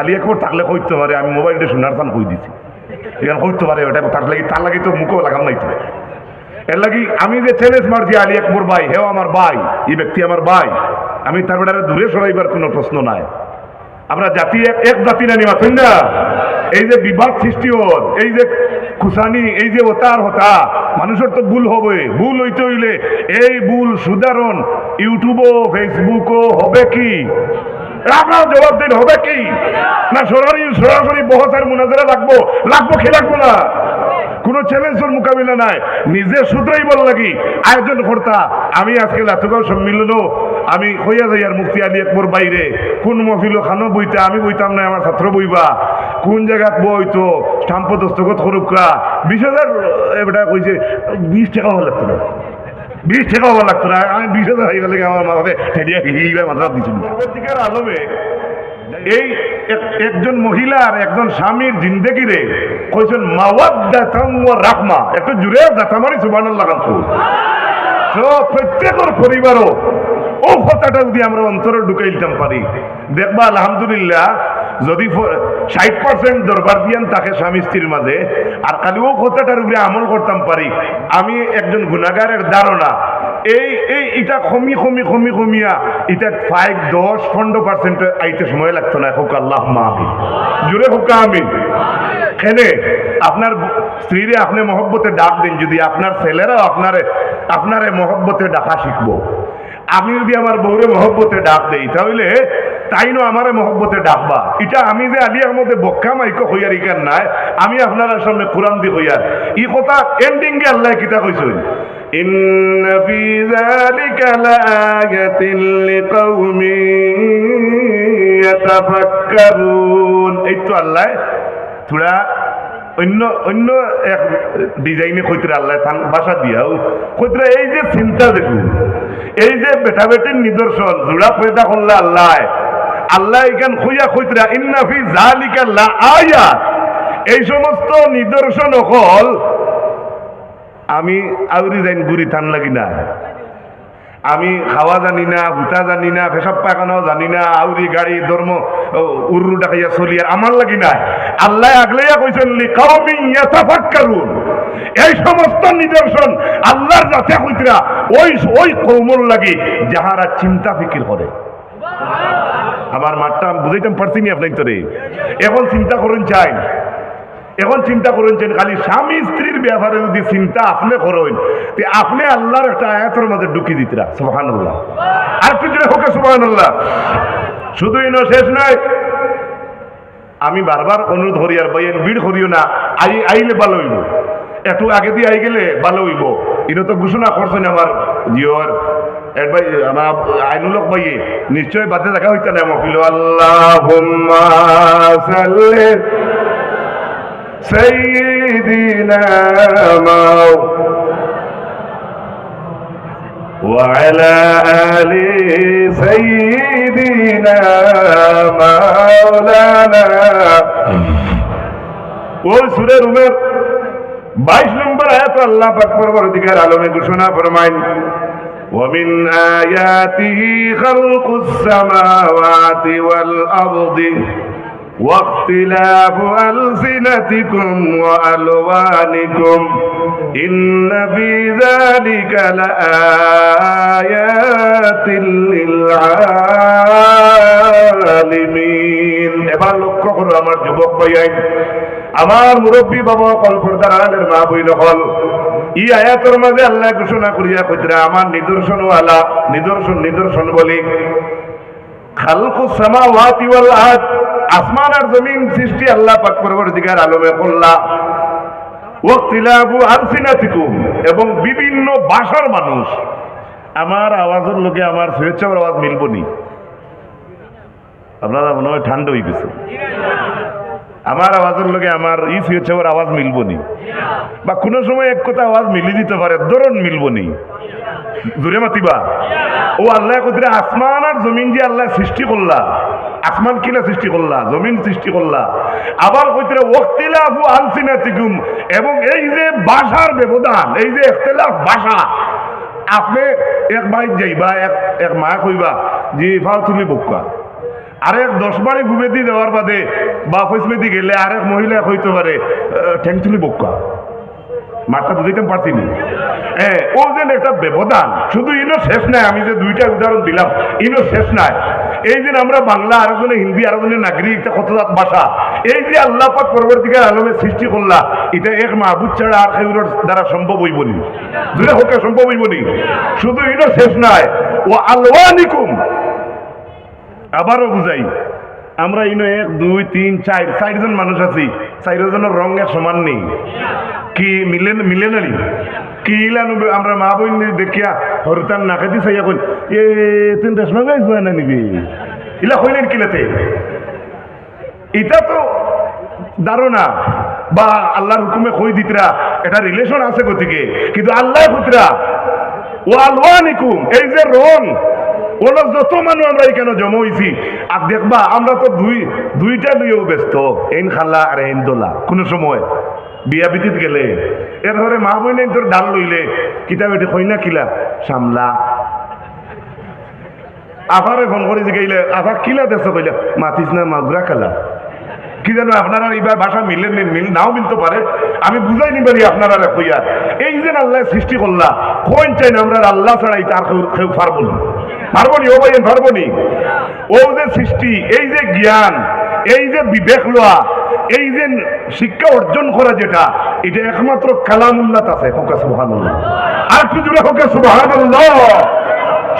আলী একবার থাকলে কইতে পারে, আমি মোবাইলটা শোনার চান কই দিছি। এখানে কইতে পারে ওটা তার লাগি তার লাগি তো মুখও লাগাম নাই তো। এর লাগি আমি যে চ্যালেঞ্জ মারছি, আলী আকবর ভাই, হেও আমার ভাই, এই ব্যক্তি আমার ভাই, আমি তার বেটারে দূরে সরাইবার কোনো প্রশ্ন নাই। আমরা জাতি এক জাতি না নিবা না এই যে বিবাদ সৃষ্টি হল, এই যে খুসানি, এই যে হতার হতা, মানুষের তো ভুল হবে, ভুল হইতে হইলে এই ভুল সুধারণ ইউটিউবও, ফেসবুকও হবে কি? আপনার জবাব দিন, হবে কি? না সরাসরি সরাসরি বহসার মুনাজারা লাগবো? লাগবো কি লাগবো না? কোনো চ্যালেঞ্জের মোকাবিলা নাই। নিজে শুধরাই বল লাগি আয়োজন কর্তা, আমি আজকে লাতুগাঁও সম্মিলনও আমি হইয়া যাই আর মুক্তি আলী একবর বাইরে। কোন মহফিল খানো বইতে আমি বইতাম না আমার ছাত্র বইবা। কোন জায়গাত বইতো স্টাম্প দস্তখত করুকা বিশ হাজার এটা কইছে, বিশ টাকা হওয়া লাগতো বিশ টাকা হওয়া লাগতো না। আমি হাজার হয়ে গেলে আমার মা বাবা ঠেলিয়া হিলে মাথা দিছিল পরবর্তীকার আলমে। এই এক- একজন মহিলার একজন স্বামীর জিন্দেগিরে কইছেন মাওয়াদ্দাতাম ওয়া রাহমা। একটু জুড়ে দাতা মারি সুবহানাল্লাহ কান্ত তো প্রত্যেকের পরিবারও ও কথাটা যদি আমরা অন্তরে ঢুকাইতাম পারি। দেখবা আলহামদুলিল্লাহ যদি ষাট পার্সেন্ট দরবার দিয়ান তাকে স্বামী স্ত্রীর মাঝে, আর খালি ও কথাটার উপরে আমল করতাম পারি। আমি একজন গুণাগারের ধারণা। এই এই, এটা কমি কমি কমি কমিয়া এটা ফাইভ দশ, পনেরো পার্সেন্ট আইতে সময় লাগতো না। হোক আল্লাহ মাহি জুড়ে হোক আমি খেলে, আপনার স্ত্রীরে আপনি মহব্বতে ডাক দিন, যদি আপনার ছেলেরাও আপনারে আপনারে মহব্বতে ডাকা শিখব। আমি যদি আমার বউরে মহব্বতে ডাক দেই, তাহলে তাই নো আমারে মহব্বতে ডাকবা এটা আমি যে আলী আহমদে বক্কা মাইক হইয়ার ইকার নাই আমি আপনার সামনে কোরআন দি হইয়ার ই কথা এন্ডিং গে আল্লাহ কিতা কইছেন إن في ذلك لآية لقوم يتفكرون এই তো আল্লাহ থোড়া অন্য অন্য এক ডিজাইনে কইতরা আল্লাহ থান ভাষা দিয়াও কইতরা এই যে চিন্তা দেখুন এই যে বেটা বেটির নিদর্শন জোড়া পয়দা করলে আল্লাহ আল্লাহ এখান খুঁজা কইতরা ইন্না ফি জালিকা লা আয়াত এই সমস্ত নিদর্শন হল আমি আউরি যাইন গুড়ি থান লাগি না। আমি খাওয়া জানি না হুতা জানি না, পেশাব পায়খানাও জানি না, আউরি গাড়ি, ধর্ম উর্রু ডাকাইয়া চলি আর আমার লাগি না। আল্লাহ আগলাইয়া কইছেন, লি কাউমি ইয়াতাফাক্কারুন। এই সমস্ত নিদর্শন আল্লাহর যাতে কইতরা ওই ওই কৌমর লাগি যাহারা চিন্তা ফিকির করে। আমার মাঠটা বুঝাইতাম, পারছি নি আপনার তোরে এখন চিন্তা করুন চাই এখন চিন্তা করুন যে খালি স্বামী স্ত্রীর ব্যাপারে যদি চিন্তা আপনি করেন, তে আপনি আল্লাহর একটা আয়াতের মধ্যে ঢুকি দিতরা সুবাহান আল্লাহ আর একটু জোরে হোক সুবাহান আল্লাহ শুধু ইনো শেষ নয়, আমি বারবার অনুরোধ করি আর বাইন ভিড় করিও না, আই আইলে ভালো হইব। একটু আগে দিয়ে আই গেলে ভালো হইব। ইনো তো ঘোষণা করছেন আমার জিওর ভাই আমার আইনুলক ভাই নিশ্চয় বাদে দেখা হইতে না মফিল আল্লাহ সাল্লি سيدنا مو وعلى آل سيدنا مولانا ওই সুরের উমের বাইশ নম্বর আয়াত আল্লাহ পাক পরবর্তীকার আলমে ঘোষণা ফরমাইন ومن آياته خلق السماوات والأرض واختلاف ألسنتكم وألوانكم إن في ذلك لآيات للعالمين এবার লক্ষ্য করো আমার যুবক ভাইয়াই আমার মুরব্বী বাবা কল্পতার আলের মা বই নকল ই আয়াতের মাঝে আল্লাহ ঘোষণা করিয়া কইতরা আমার নিদর্শন ওয়ালা নিদর্শন নিদর্শন বলি আসমান আর জমিন সৃষ্টি আল্লাহ এবং বিভিন্ন ভাষার মানুষ, আমার আওয়াজের লোকে আমার শুভেচ্ছার আওয়াজ মিলবনি আপনারা মনে হয় ঠান্ডা হয়ে গেছে আমার আওয়াজের লোকে আমার ই শুভেচ্ছার আওয়াজ মিলব নি। বা কোনো সময় এক কথা আওয়াজ মিলি দিতে পারে, ধরন মিলব নি। জোরে মাতিবা। ও আল্লাহ কইতে আসমান আর জমিন যে আল্লাহ সৃষ্টি করলা, আসমান কিনা সৃষ্টি করলা, জমিন সৃষ্টি করলা। আবার কইতে ওয়াক্তিলাফু আলসিনাতিকুম, এবং এই যে ভাষার ব্যবধান, এই যে ইখতিলাফ ভাষা আপনি এক ভাই যাইবা, এক এক মা কইবা যে ফাও তুমি বক্কা আরেক দশ বাড়ি ঘুমেদি দেওয়ার বাদে বা ফৈসমেদি গেলে আরেক মহিলা হইতে পারে ঠ্যাং তুলি বক্কা মাঠটা বুঝাইতে পারছি নি হ্যাঁ ও যে একটা ব্যবধান, শুধু ইনো শেষ নাই, আমি যে দুইটা উদাহরণ দিলাম, ইনো শেষ নাই। এই যে আমরা বাংলা আরও জনে হিন্দি আরও জনে নাগরিক একটা কত ভাষা? এই যে আল্লাহ পাক পরবর্তীকার আলমের সৃষ্টি করলা, এটা এক মাহবুদ ছাড়া আর কেউর দ্বারা সম্ভব হইব নি। দুটা হোকে, সম্ভব হইব নি। শুধু ইনো শেষ নাই। ও আলওয়ানিকুম। আবারও বুঝাই, আমরা ইনো এক, দুই, তিন, চার, চারজন মানুষ আছি, চারজনের রং সমান নেই। কি মিলে মিলে নালি কি ইলানো আমরা মা বোন দেখিয়া হরতান নাকাতি চাইয়া কই এ তুই রেশমা গাই না নিবি? ইলা কইলেন কিলাতে এটা তো ধারণা, বা আল্লাহর হুকুমে কই দিতরা, এটা রিলেশন আছে গতিকে। কিন্তু আল্লাহ পুত্রা ও আলওয়ানিকুম এই যে রং ওরা যত মানুষ আমরা এখানে জমা আর দেখবা, আমরা তো দুই, দুইটা লইও ব্যস্ত খালা আর দোলা। কোনো সময় বিয়া বিদিত গেলে এরপরে মা বই নাই তোর ডাল লইলে, কিতাব এটি কিলা? সামলা। আফারে ফোন করে আফা, কিলা দেশ কইলে, মাতিস না মাগুরা কালা কি জানো, আপনারা এইবার ভাষা মিলে মিল নাও মিলতে পারে। আমি বুঝাই নি পারি আপনারা কইয়া। এই যে আল্লাহ সৃষ্টি করলা, কোন চাই না আমরা আল্লাহ ছাড়াই তার কেউ কেউ পারব না পারবো নি ও ভাই পারবো নি ও যে সৃষ্টি এই যে জ্ঞান এই যে বিবেক লওয়া এই যে শিক্ষা অর্জন করা যেটা এটা একমাত্র কালামুল্লাহ আছে হোকা সুবহানাল্লাহ আর একটু জুড়ে হোকা সুবহানাল্লাহ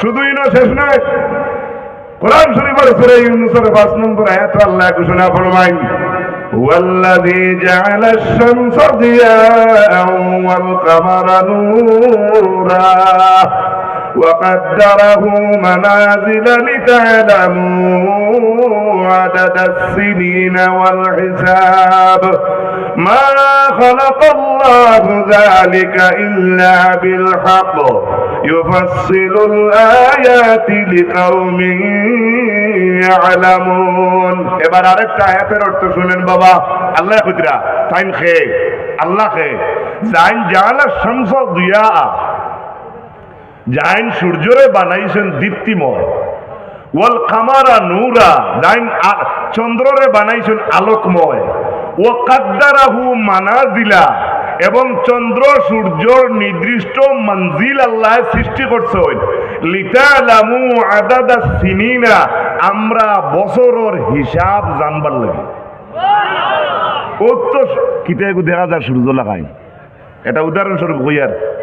শুধুই না শেষ নয় কোরআন শরীফের সূরা ইউনূসের 5 নম্বর আয়াত আল্লাহ ঘোষণা ফরমায় والذي جعل الشمس ضياء والقمر نورا وقدره منازل لتعلموا عدد السنين والحساب ما خلق الله ذلك إلا بالحق يفصل الآيات لقوم يعلمون এবার আরেকটা আয়াতের অর্থ শুনেন বাবা আল্লাহ খুদরা তাইন খে আল্লাহ খে জাইন জালা শামস দিয়া জাইন সূর্যরে বানাইছেন দীপ্তিময়। ওয়াল কামারা নূরা জাইন আ- চন্দ্ররে বানাইছেন আলোকময়। ও কাদ্দারাহু মানাজিলা, এবং চন্দ্র সূর্যর নির্দিষ্ট মঞ্জিল আল্লাহ সৃষ্টি করছেন। লিতালামু আদাদা সিনিনা, আমরা বছরের হিসাব জানবার লাগে। ও তো কিতা দেখা যায় সূর্য লাগাই। এটা উদাহরণস্বরূপ হইয়ার।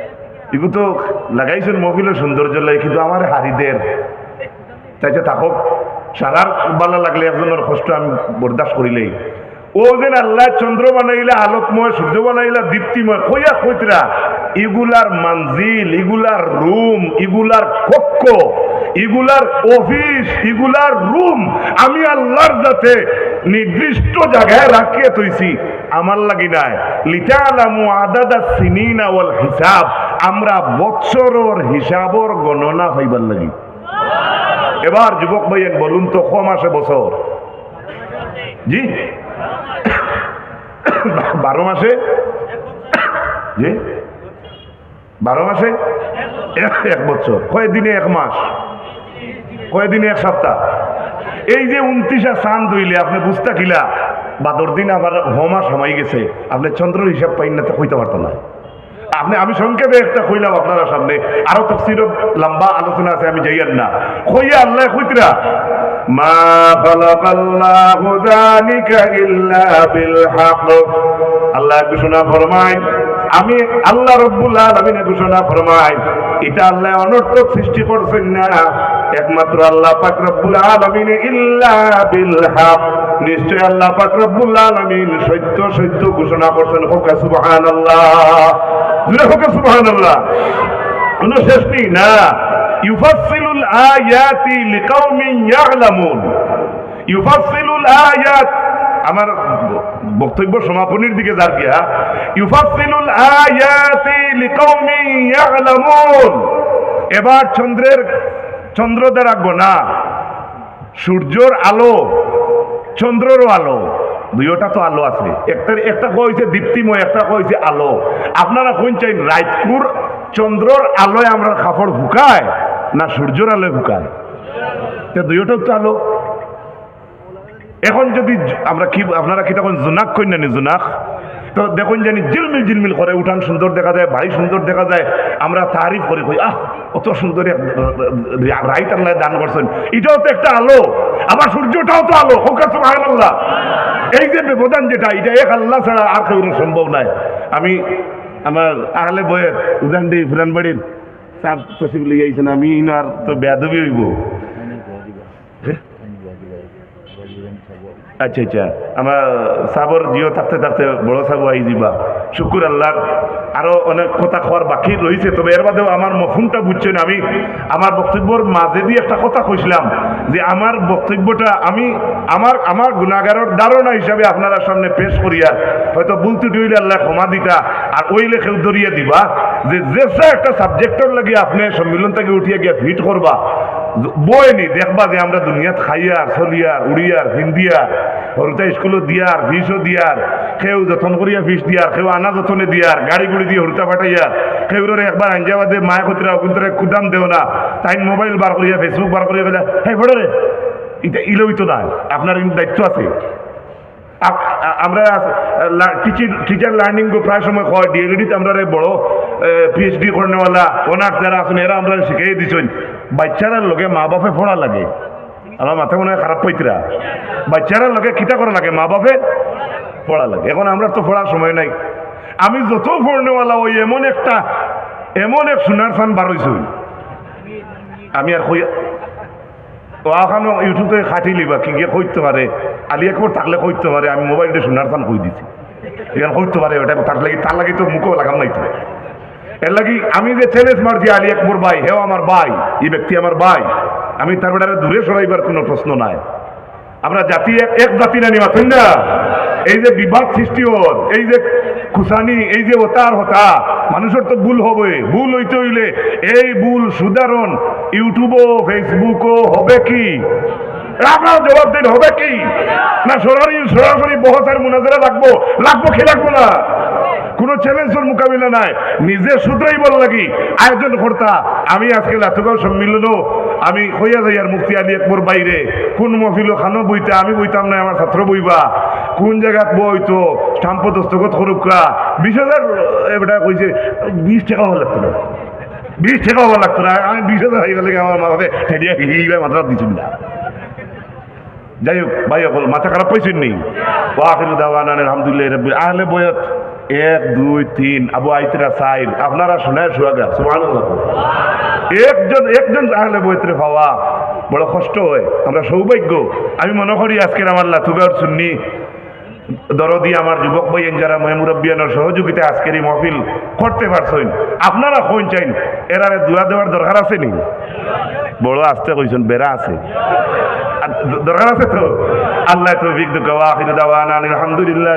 এগু তো লাগাইছেন মহিলা সৌন্দর্য লাগে কিন্তু আমার হারিদের তাই যে থাকক সারার বালা লাগলে একজনের কষ্ট আমি বরদাস্ত করিলেই ও যেন আল্লাহ চন্দ্র বানাইলা, আলোকময় সূর্য বানাইলা, দীপ্তিময় কইয়া কইতরা ইগুলার মঞ্জিল ইগুলার রুম ইগুলার কক্ষ ইগুলার অফিস ইগুলার রুম আমি আল্লাহর যাতে নির্দিষ্ট জায়গায় রাখিয়ে তৈছি আমার লাগি নাই। লিটালামু আদাদা সিনিনা ওয়াল হিসাব আমরা বৎসরর হিসাবর গণনা হইবার লাগি। এবার যুবক ভাইয়ের বলুন তো, ক মাসে বছর? জি? বারো মাসে? জি? বারো মাসে? এক- এক বছর কয় দিনে এক মাস? কয় দিনে এক সপ্তাহ? এই যে উনত্রিশা চান দইলে আপনি বুঝতা কিলা? বাদর দিন আবার হমাস সময় গেছে। আপনি চন্দ্র হিসাব পাইন না তো কইতে পারতো না। আপনি, আমি সংক্ষেপে একটা কইলাম আপনারা সামনে। আরও তফসির লম্বা আলোচনা আছে, আমি যাইয়ার না। কইয়া আল্লাহ খুঁতরা মা খালাকাল্লাহু যালিকা ইল্লা বিল হক। আল্লাহ ঘোষণা ফরমায়। আমি আল্লাহ রব্বুল আলামিন ঘোষণা ফরমায় এটা আল্লাহ অনর্থক সৃষ্টি করছেন না। একমাত্র আল্লাহ পাক রব্বুল আলামিন ইল্লা বিল হক। নিশ্চয় আল্লাহ পাক রব্বুল আলামিন সত্য সত্য ঘোষণা করছেন। হোক সুবহানাল্লাহ। জুড়ে হোক সুবহানাল্লাহ। কোনো শেষ নেই, না। ইউফাসসিলুল আয়াতি লিকাউমিন ইয়ালামুন। ইউফাসসিলুল আয়াত। আমার বক্তব্য সমাপনীর দিকে যার গিয়া, ইউফাসসিলুল আয়াতি লিকাউমিন ইয়ালামুন। এবার চন্দ্রের, চন্দ্র দ্বারা গোনা, সূর্যর আলো, চন্দ্রেরও আলো, দুইটা তো আলো আছে। একটা একটা কইছে দীপ্তিময়, একটা কইছে আলো। আপনারা কোন চাই রাইতপুর চন্দ্রর আলোয় আমরা কাপড় হুকায় না সূর্যর আলোয় হুকায়? তো দুইটাও তো আলো। এখন যদি আমরা কি আপনারা কি তখন জোনাক কই না নি জোনাক? তো দেখুন জানি জিলমিল জিলমিল করে উঠান সুন্দর দেখা যায় বাড়ি সুন্দর দেখা যায়, আমরা তারিফ করে, কই, আহ, অত সুন্দর রাইট আল্লাহ দান করছেন। এটাও তো একটা আলো। আবার সূর্যটাও তো আলো। হোক সুবহানাল্লাহ। এই যে ব্যবধান যেটা, এটা এক আল্লাহ ছাড়া আর কেউ সম্ভব নয় আমি আমার আহলে বয়ে উদান দিই ফুরান বাড়ির সাপ তসিব লিয়ে আমি ইনার তো বেয়াদবি হইব। আচ্ছা আচ্ছা। আমার সাবর জিও থাকতে থাকতে বড় সাবু আই যাবা। শুকুর আল্লাহ। আরও অনেক কথা খাওয়ার বাকি রয়েছে তবে এর বাদেও আমার মফুনটা বুঝছেন আমি আমার বক্তব্যর মাঝে দিয়ে একটা কথা কইছিলাম যে আমার বক্তব্যটা আমি আমার আমার গুণাগারের ধারণা হিসাবে আপনারা সামনে পেশ করিয়া হয়তো ভুল ত্রুটি হইলে আল্লাহ ক্ষমা দিতা আর ওই লেখেও ধরিয়ে দিবা যে যে একটা সাবজেক্টর লাগে আপনি সম্মিলন থেকে উঠিয়ে গিয়ে ফিট করবা। বইনি দেখবা যে আমরা দুনিয়াত খাইয়ার, চলিয়ার, উড়িয়ার, হিন্দিয়ার হরুতা স্কুলও দিয়ার ফিসও দিয়ার কেউ যতন করিয়া ফিস দিয়ার কেউ আনা যতনে দিয়ার গাড়ি গুড়ি দিয়ে হরুতা পাঠাইয়ার কেউরে একবার আঞ্জাবাদে মায়া কতিরা অগুন্তরে কুদাম দেও না। তাই মোবাইল বার করিয়া ফেসবুক বার করিয়া ফেলে হ্যাঁ রে এটা ইলেই তো নাই আপনার কিন্তু দায়িত্ব আছে। আমরা টিচার লার্নিং প্রায় সময় হয় ডিএলডিতে আমরা বড় পিএইচডি করেনেওয়ালা অনার্স যারা আছেন, এরা আমরা শিখাই দিছেন। বাচ্চারার লগে মা বাপে পড়া লাগে। আমার মাথা মনে হয় খারাপ পাইতরা বাচ্চারার লগে কিতা করা লাগে মা বাপে পড়া লাগে। এখন আমরা তো পড়ার সময় নাই। আমি যত পড়নেওয়ালা ওই এমন একটা, এমন এক সোনার ফান বার হইছই আমি আর কই ওখানো ইউটিউবে খাটি লিবা, কি গিয়ে কইতে পারে আলি একবার থাকলে কইতে পারে আমি মোবাইলটা শোনার চান কই দিছি। এখানে কইতে পারে ওটা লাগি তার লাগি তো মুখও লাগাম নাই তো এর লাগি আমি যে চ্যালেঞ্জ মারছি, আলি একবর ভাই, হেও আমার ভাই, এই ব্যক্তি আমার ভাই। আমি তার বেটারে দূরে সরাইবার কোনো প্রশ্ন নাই। আমরা জাতি এক জাতি না তাই না? এই যে বিবাদ সৃষ্টি হল, এই যে খুসানি, এই যে হতার হতা, মানুষের তো ভুল হবে, ভুল হইতে হইলে এই ভুল সুধারণ ইউটিউবও ফেসবুকও হবে কি? আপনার জবাব দিন, হবে কি? না সরাসরি সরাসরি বহসার মুনাজারা লাগবো লাগবো কি না? কোনো চ্যালেঞ্জের মোকাবিলা নাই। নিজে শুধরাই বল লাগি, আয়োজন কর্তা, আমি আজকে লাতুগাঁও সম্মিলনও আমি হইয়া যাই আর মুক্তি আলী একবর বাইরে। কোন মফিল খানো বইতে, আমি বইতাম না আমার ছাত্র বইবা। কোন জায়গাত বইতো স্টাম্প দস্তখত করুকা বিশ হাজার এটা কইছে, বিশ টাকা হওয়া লাগতো না। বিশ টাকা হওয়া লাগতো না, আমি বিশ হাজার হয়ে গেলে আমার মা বাবা ঠেলিয়া হিহিবা মাত্রা দিচ্ছিল না। যাই হোক, ভাই অকল মাথা খারাপ পাইছেন নি? ওয়াখির দাওয়ান আলহামদুলিল্লাহ আহলে বয়ত এক, দুই, তিন, আবু আইতরা সাইড আপনারা শুনে সুয়াগা সুবহানাল্লাহ। একজন একজন আহলে বয়তরে পাওয়া বড় কষ্ট হয়, আমরা সৌভাগ্য। আমি মনে করি আজকের আমার লাতুগার সুন্নি দরদি, আমার যুবক ভাইয়েন যারা মেহমুরব্বিয়ানোর সহযোগিতা আজকের এই মহফিল করতে পারছেন, আপনারা কোন চাইন এরারে দোয়া দেওয়ার দরকার আছে নি? বড় আসতে কইছেন, বেড়া আছে। দরকার আছে তো? আল্লাহ তৌফিক দাওয়ানা আলহামদুলিল্লাহ